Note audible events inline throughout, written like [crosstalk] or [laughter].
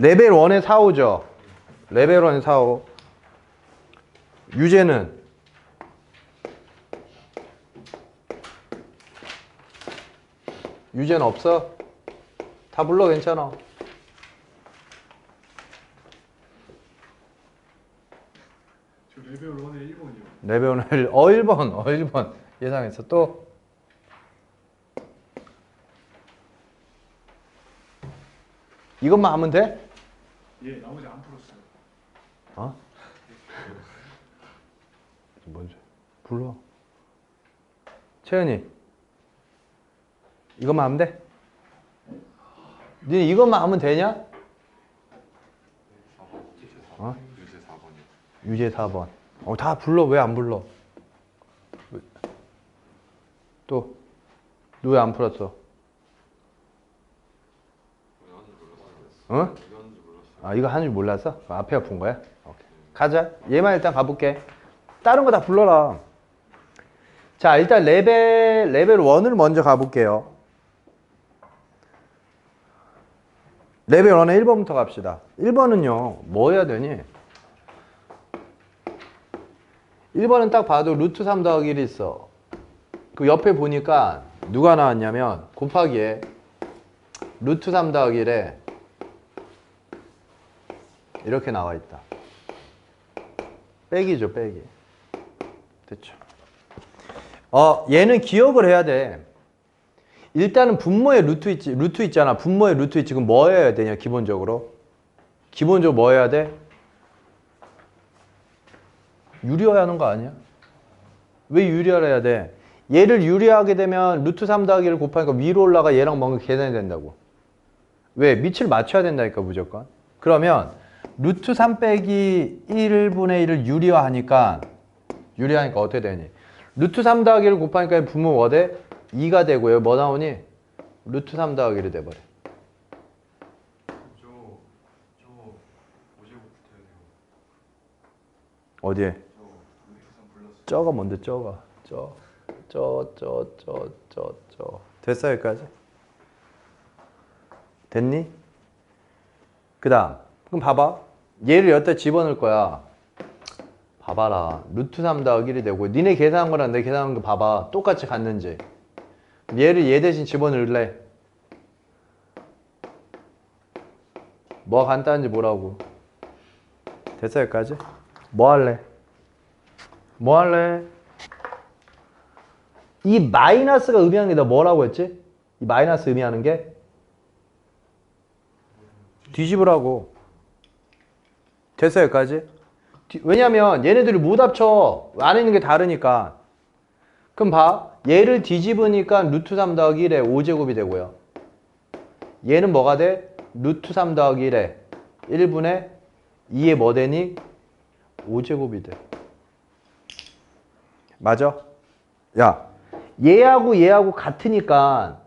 레벨 1에 4, 5죠. 레벨 1에 4, 5. 유제는 유제는 없어? 다 불러 괜찮아. 저 레벨 1에 1번이요. 레벨 1을 어 1번. 어 1번. 예상했어. 또 이것만 하면 돼? 예, 나머지 안 풀었어요. 어? 뭔지 불러. 채연이 이것만 하면 돼? 니 이것만 하면 되냐? 어? 유제 4번. 어, 다 불러. 왜 안 불러? 왜? 또, 너 왜 안 풀었어? 어? 아, 이거 하는 줄 몰랐어? 아, 앞에 아픈 거야? 오케이. 가자. 얘만 일단 가볼게. 다른 거 다 불러라. 자, 일단 레벨, 레벨 1을 먼저 가볼게요. 레벨 1의 1번부터 갑시다. 1번은요, 뭐 해야 되니? 1번은 딱 봐도 루트 3 더하기 1이 있어. 그 옆에 보니까 누가 나왔냐면 곱하기에 루트 3 더하기 1에 이렇게 나와 있다. 빼기죠, 빼기. 됐죠. 어, 얘는 기억을 해야 돼. 일단은 분모에 루트 있지, 루트 있잖아. 분모에 루트. 그럼 뭐 해야 되냐, 기본적으로? 기본적으로 뭐 해야 돼? 유리화해야 하는 거 아니야? 왜 유리화를 해야 돼? 얘를 유리하게 되면 루트 3 더하기를 곱하니까 위로 올라가 얘랑 뭔가 계산이 된다고. 왜? 밑을 맞춰야 된다니까 무조건. 그러면 루트 3 빼기 1분의 1을 유리화하니까 유리하니까 어떻게 되니? 루트 3 더하기를 곱하니까 분모 뭐대? 2가 되고요. 뭐 나오니? 루트 3 더하기를 돼버려. 저, 저 5제곱부터 해야 돼요. 어디에? 저 루트 3 플러스. 쩌가 뭔데 쩌가? 쩌, 쩌, 쩌, 쩌, 쩌, 쩌. 됐어 여기까지? 됐니? 그 다음 그럼 봐봐 얘를 여기다 집어넣을 거야 봐봐라 루트 3 더하기 1이 되고 니네 계산한 거랑 내 계산한 거 봐봐 똑같이 갔는지 얘를 얘 대신 집어넣을래 뭐가 간단한지 뭐라고 됐어 여기까지? 뭐 할래? 뭐 할래? 이 마이너스가 의미하는 게 너 뭐라고 했지? 이 마이너스 의미하는 게 뒤집으라고. 됐어 여기까지? 뒤- 왜냐면 얘네들이 못 합쳐. 안에 있는 게 다르니까. 그럼 봐. 얘를 뒤집으니까 루트 3 더하기 1에 5제곱이 되고요. 얘는 뭐가 돼? 루트 3 더하기 1에 1분의 2에 뭐 되니? 5제곱이 돼. 맞아? 야, 얘하고 얘하고 같으니까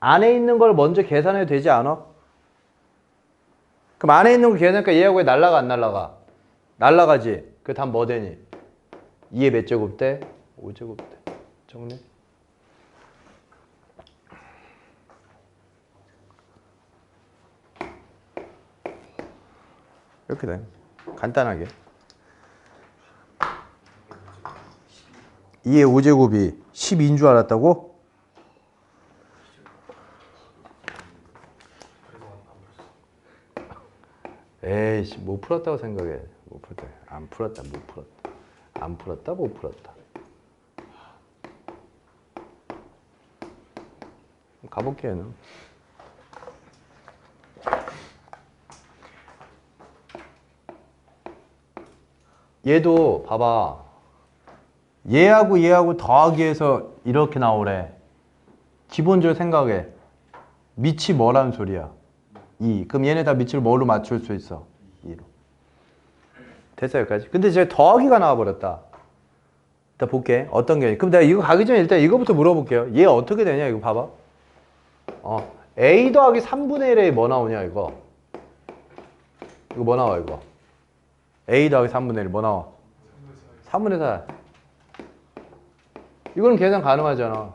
안에 있는 걸 먼저 계산해도 되지 않아? 그럼 안에 있는 걸 계산하니까 얘하고 얘 날라가 안 날라가? 날라가지. 그 다음 뭐 되니? 2의 몇 제곱 돼? 5제곱 돼. 정리? 이렇게 돼. 간단하게. 2의 5제곱이 12인 줄 알았다고? 에이씨 못 풀었다고 생각해 못 풀었다 안 풀었다 못 풀었다 안 풀었다 못 풀었다 가볼게요 얘도 봐봐 얘하고 얘하고 더하기 해서 이렇게 나오래. 기본적으로 생각해. 밑이 뭐라는 소리야? 2. 그럼 얘네 다 밑을 뭘로 맞출 수 있어? 2로. 됐어 여기까지. 근데 이제 더하기가 나와버렸다. 일단 볼게. 어떤 게. 그럼 내가 이거 가기 전에 일단 이거부터 물어볼게요. 얘 어떻게 되냐 이거 봐봐. 어. A 더하기 3분의 1에 뭐 나오냐 이거. 이거 뭐 나와 이거. A 더하기 3분의 1 뭐 나와? 3분의 4. 이거는 계산 가능하잖아.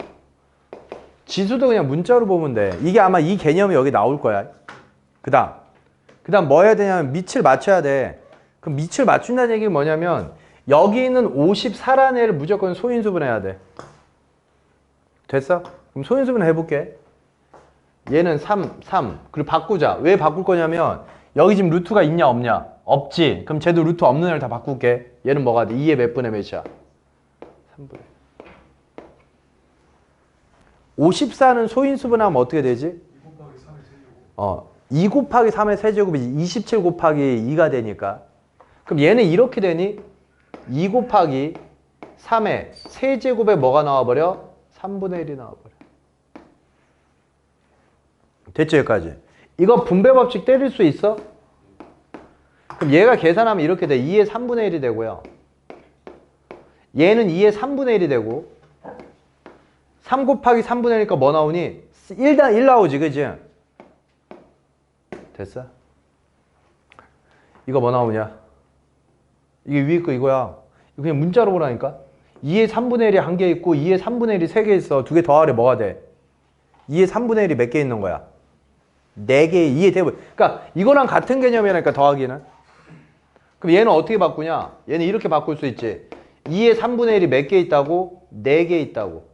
지수도 그냥 문자로 보면 돼. 이게 아마 이 개념이 여기 나올 거야. 그 다음. 그 다음 뭐 해야 되냐면 밑을 맞춰야 돼. 그럼 밑을 맞춘다는 얘기는 뭐냐면 여기 있는 54라는 애를 무조건 소인수분해야 돼. 됐어? 그럼 소인수분 해볼게. 얘는 3, 3. 그리고 바꾸자. 왜 바꿀 거냐면 여기 지금 루트가 있냐 없냐? 없지. 그럼 쟤도 루트 없는 애를 다 바꿀게. 얘는 뭐가 돼? 2의 몇 분의 몇이야? 3분의 54는 소인수분하면 어떻게 되지? 2 곱하기 3의 세제곱. 어, 2 곱하기 3의 세제곱이 27 곱하기 2가 되니까 그럼 얘는 이렇게 되니 2 곱하기 3의 세제곱에 뭐가 나와버려? 3분의 1이 나와버려 됐죠 여기까지 이거 분배 법칙 때릴 수 있어? 그럼 얘가 계산하면 이렇게 돼 2의 3분의 1이 되고요 얘는 2의 3분의 1이 되고 3 곱하기 3분의 1이니까 뭐 나오니? 1, 1 나오지 그지? 됐어? 이거 뭐 나오냐? 이게 위에 거 이거야. 이거 그냥 문자로 보라니까. 2의 3분의 1이 한 개 있고 2의 3분의 1이 세 개 있어. 두 개 더하래 뭐가 돼? 2의 3분의 1이 몇 개 있는 거야? 4개, 2의 대분. 그러니까 이거랑 같은 개념이라니까 더하기는. 그럼 얘는 어떻게 바꾸냐? 얘는 이렇게 바꿀 수 있지. 2의 3분의 1이 몇 개 있다고? 4개 있다고.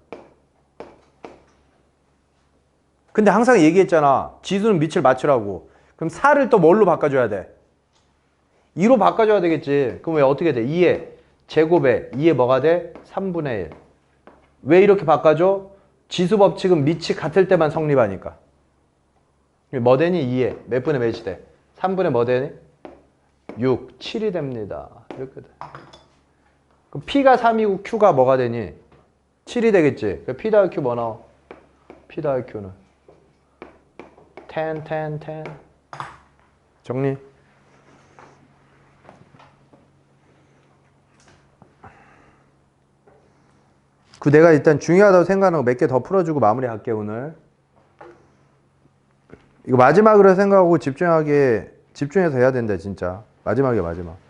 근데 항상 얘기했잖아. 지수는 밑을 맞추라고. 그럼 4를 또 뭘로 바꿔줘야 돼? 2로 바꿔줘야 되겠지. 그럼 왜 어떻게 돼? 2에 제곱에 2에 뭐가 돼? 3분의 1. 왜 이렇게 바꿔줘? 지수 법칙은 밑이 같을 때만 성립하니까. 뭐 되니? 2에 몇 분의 몇이 돼? 3분의 뭐 되니? 6, 7이 됩니다. 이렇게 돼. 그럼 P가 3이고 Q가 뭐가 되니? 7이 되겠지. 그럼 P 더하기 Q 뭐 나와? P 더하기 Q는 10, 10, 10. 정리. 그 내가 일단 중요하다고 생각하는 거몇개 더 풀어주고 마무리할게 오늘. 이거 마지막으로 생각하고 집중하게 집중해서 해야 된다 진짜. 마지막에 마지막.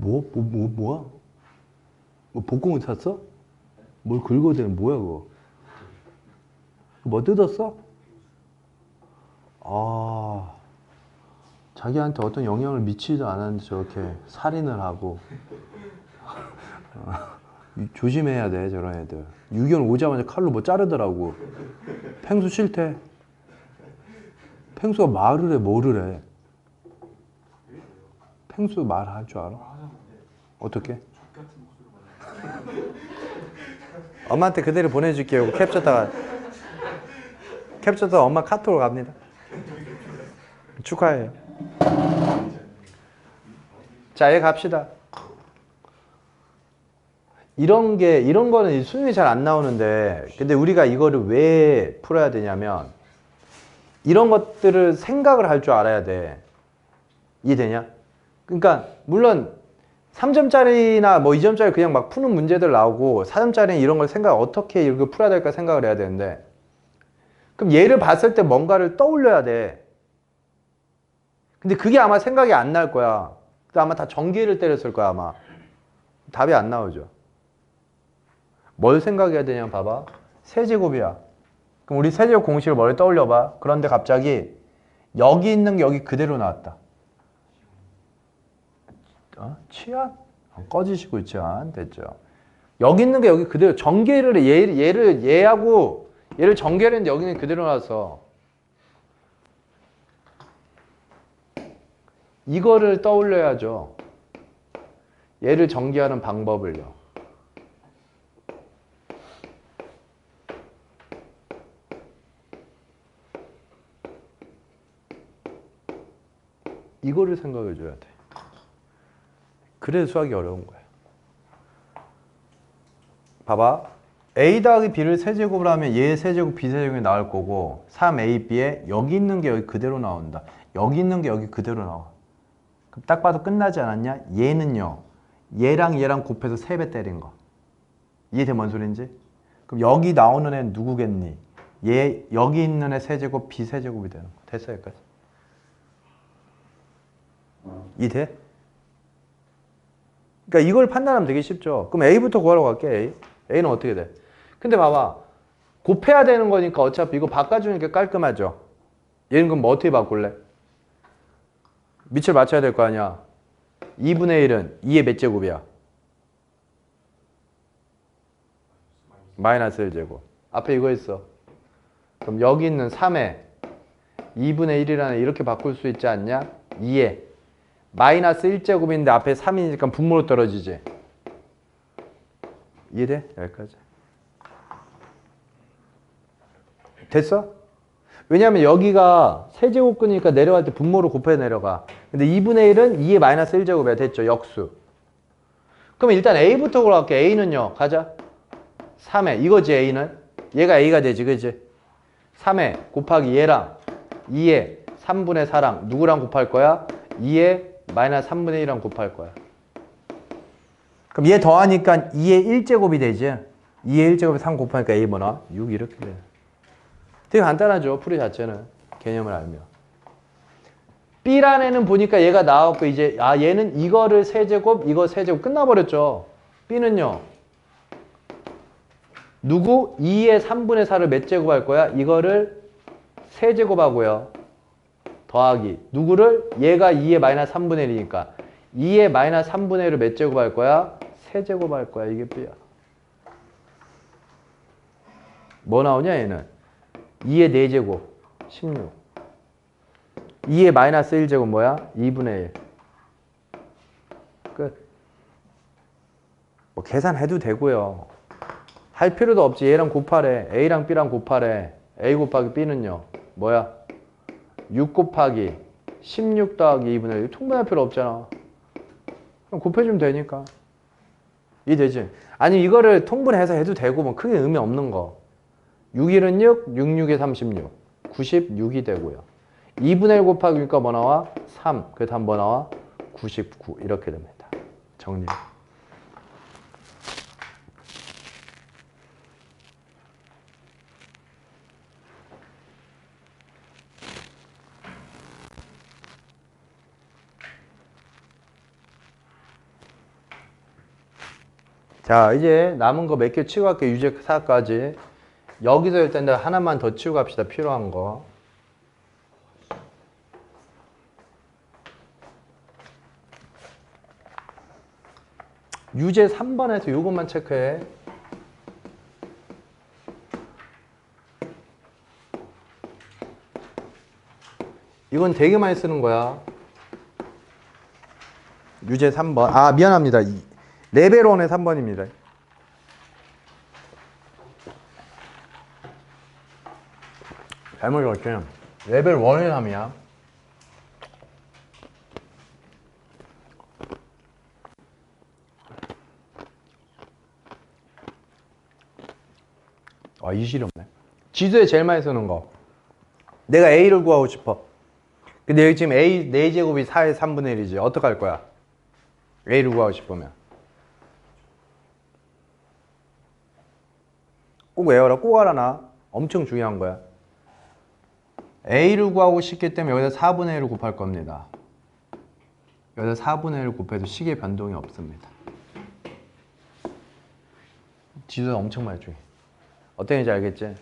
뭐? 뭐, 뭐, 뭐야? 뭐 복공을 샀어? 뭘 긁어대는 뭐야 그거? 뭐 뜯었어? 아 자기한테 어떤 영향을 미치지도 않았는데 저렇게 살인을 하고 [laughs] 조심해야 돼 저런 애들 유견 오자마자 칼로 뭐 자르더라고 펭수 싫대 펭수가 말을 해 뭐를 해 펭수 말할 줄 알아? 어떻게? [laughs] 엄마한테 그대로 보내줄게요. 캡처다가 캡처다 엄마 카톡으로 갑니다. 축하해요. 자, 얘 갑시다. 이런 게 이런 거는 수능이 잘 안 나오는데 근데 우리가 이거를 왜 풀어야 되냐면 이런 것들을 생각을 할 줄 알아야 돼. 이해되냐? 그러니까 물론 3점짜리나 뭐 2점짜리 그냥 막 푸는 문제들 나오고 4점짜리는 이런 걸 생각 어떻게 이렇게 풀어야 될까 생각을 해야 되는데 그럼 얘를 봤을 때 뭔가를 떠올려야 돼. 근데 그게 아마 생각이 안 날 거야. 그래서 아마 다 전기를 때렸을 거야 아마. 답이 안 나오죠. 뭘 생각해야 되냐 봐봐. 세제곱이야. 그럼 우리 세제곱 공식을 머리 떠올려봐. 그런데 갑자기 여기 있는 게 여기 그대로 나왔다. 어? 치안? 어, 꺼지시고. 안 됐죠. 여기 있는 게 여기 그대로 전개를 얘, 얘를 얘하고 얘를 전개를 했는데 여기는 그대로 나와서 이거를 떠올려야죠. 얘를 전개하는 방법을요. 이거를 생각해 줘야 돼. 그래서 수학이 어려운 거야. 봐봐. a 더하기 b를 세제곱을 하면 얘 세제곱 b 세제곱이 나올 거고 3ab에 여기 있는 게 여기 그대로 나온다. 여기 있는 게 여기 그대로 나와. 그럼 딱 봐도 끝나지 않았냐? 얘는요. 얘랑 얘랑 곱해서 3배 때린 거. 이해돼 뭔 소린지? 그럼 여기 나오는 애는 누구겠니? 얘 여기 있는 애 세제곱 b 세제곱이 되는 거. 됐어 여기까지. 이해돼? 그러니까 이걸 판단하면 되게 쉽죠. 그럼 A부터 구하러 갈게. A. A는 어떻게 돼? 근데 봐봐. 곱해야 되는 거니까 어차피 이거 바꿔주니까 깔끔하죠. 얘는 그럼 뭐 어떻게 바꿀래? 밑을 맞춰야 될 거 아니야. 2분의 1은 2의 몇 제곱이야? 마이너스 1제곱. 앞에 이거 있어. 그럼 여기 있는 3에 2분의 1이라는 이렇게 바꿀 수 있지 않냐? 2에 마이너스 1제곱인데 앞에 3이니까 분모로 떨어지지. 이해돼? 여기까지. 됐어? 왜냐면 여기가 세제곱근이니까 내려갈 때 분모로 곱해 내려가. 근데 2분의 1은 2의 마이너스 1제곱이야. 됐죠? 역수. 그럼 일단 A부터 골라갈게. A는요. 가자. 3에. 이거지 A는. 얘가 A가 되지. 그지? 3에 곱하기 얘랑 2에 3분의 4랑 누구랑 곱할 거야? 2에 마이너스 3분의 1이랑 곱할 거야. 그럼 얘 더하니까 2의 1제곱이 되지. 2의 1제곱에 3 곱하니까 A 뭐나? 6 이렇게 돼. 되게 간단하죠. 풀이 자체는. 개념을 알면. B란 애는 보니까 얘가 나왔고 이제 아 얘는 이거를 세제곱 이거 세제곱 끝나버렸죠. B는요. 누구? 2의 3분의 4를 몇 제곱 할 거야? 이거를 세제곱 하고요. 더하기. 누구를? 얘가 2의 마이너스 3분의 1이니까. 2의 마이너스 3분의 1을 몇 제곱 할 거야? 세제곱 할 거야. 이게 B야. 뭐 나오냐 얘는? 2의 4제곱 16 2의 마이너스 1제곱 뭐야? 2분의 1 끝. 뭐 계산해도 되고요. 할 필요도 없지. 얘랑 곱하래. A랑 B랑 곱하래. A 곱하기 B는요. 뭐야? 6 곱하기 16 더하기 2분의 1. 통분할 필요 없잖아. 그럼 곱해주면 되니까. 이해되지? 아니 이거를 통분해서 해도 되고 뭐 크게 의미 없는 거. 6일은 6, 6, 6에 36. 96이 되고요. 2분의 1 곱하기 6가 뭐 나와? 3. 그 다음 뭐 나와? 99. 이렇게 됩니다. 정리. 자, 이제 남은 거 몇 개 치고 갈게요. 유제 사까지. 여기서 일단 하나만 더 치고 갑시다. 필요한 거. 유제 3번에서 이것만 체크해. 이건 되게 많이 쓰는 거야. 유제 3번. 아, 미안합니다. 1의 3번입니다. 잘못 읽었죠? 레벨 1의 3이야. 아, 이 실이 없네. 지수에 제일 많이 쓰는 거. 내가 A를 구하고 싶어. 근데 여기 지금 A 4제곱이 4의 3분의 1이지. 어떡할 거야? A를 구하고 싶으면. 꼭 외워라. 꼭 알아놔. 엄청 중요한 거야. A를 구하고 싶기 때문에 여기다 4분의 1을 곱할 겁니다. 여기다 4분의 1을 곱해도 식의 변동이 없습니다. 지수가 엄청 많이 중요해. 얘기인지 알겠지?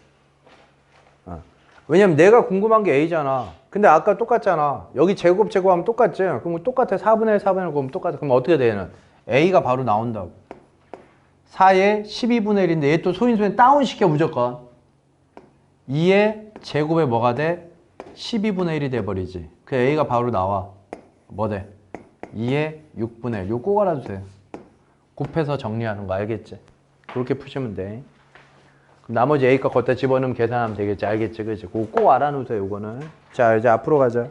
어. 왜냐면 내가 궁금한 게 A잖아. 근데 아까 똑같잖아. 여기 제곱 제곱하면 똑같지? 그럼 똑같아. 4분의 1, 4분의 1 곱하면 똑같아. 그럼 어떻게 돼 얘는? A가 바로 나온다고. 4에 12분의 1인데 얘 또 소인수에 다운시켜 무조건. 2의 제곱에 뭐가 돼? 12분의 1이 돼버리지. 그 A가 바로 나와. 뭐 돼? 2의 6분의 1. 요거 꼭 알아두세요. 곱해서 정리하는 거 알겠지? 그렇게 푸시면 돼. 그럼 나머지 A값 걷다 집어넣으면 계산하면 되겠지? 알겠지? 그지? 그거 꼭 알아놓으세요, 요거는. 자, 이제 앞으로 가자.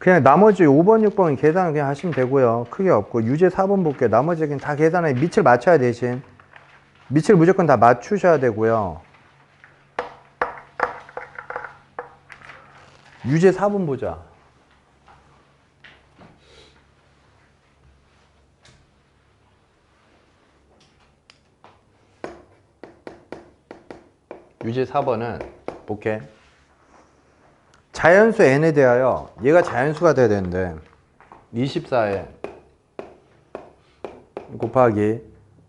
그냥 나머지 5번, 6번 계산은 그냥 하시면 되고요. 크게 없고 유제 4번 볼게요. 나머지 그냥 다 계산해. 밑을 맞춰야 대신. 밑을 무조건 다 맞추셔야 되고요. 유제 4번 보자. 유제 4번은 볼게. 자연수 n에 대하여 얘가 자연수가 돼야 되는데 24에 곱하기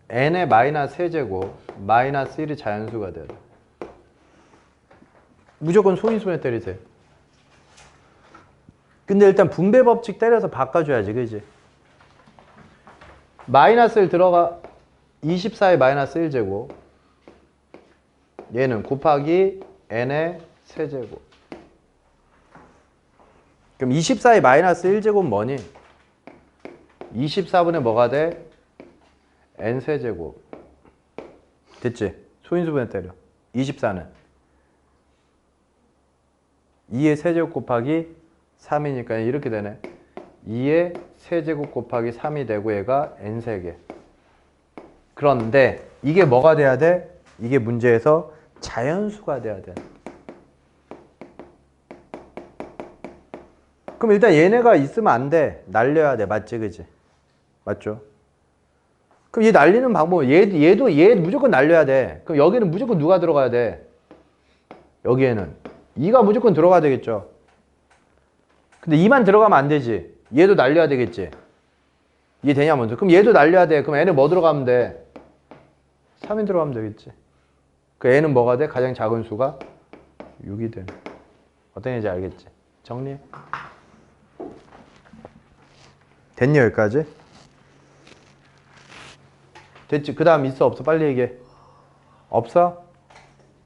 n의 마이너스 세제곱 마이너스 1이 자연수가 돼야 돼. 무조건 소인수에 때리세요. 근데 일단 분배 법칙 때려서 바꿔줘야지, 그지? 마이너스 1 들어가 24의 마이너스 1제곱 얘는 곱하기 n의 세제곱 그럼 24의 마이너스 1제곱 뭐니? 24분의 뭐가 돼? n 세제곱 됐지? 소인수분해 때려 24는 2의 세제곱 곱하기 3이니까 이렇게 되네 2의 세제곱 곱하기 3이 되고 얘가 n세개 그런데 이게 뭐가 돼야 돼? 이게 문제에서 자연수가 돼야 돼 그럼 일단 얘네가 있으면 안 돼. 날려야 돼. 맞지? 그지? 맞죠? 그럼 얘 날리는 방법, 얘, 얘도, 얘 무조건 날려야 돼. 그럼 여기는 무조건 누가 들어가야 돼? 여기에는. 2가 무조건 들어가야 되겠죠? 근데 2만 들어가면 안 되지. 얘도 날려야 되겠지? 이해 되냐, 먼저? 그럼 얘도 날려야 돼. 그럼 얘는 뭐 들어가면 돼? 3이 들어가면 되겠지. 그 얘는 뭐가 돼? 가장 작은 수가 6이 돼. 어떤 얘기인지 알겠지? 정리해. 됐니 여기까지? 됐지? 그 다음 있어 없어? 빨리 얘기해 없어?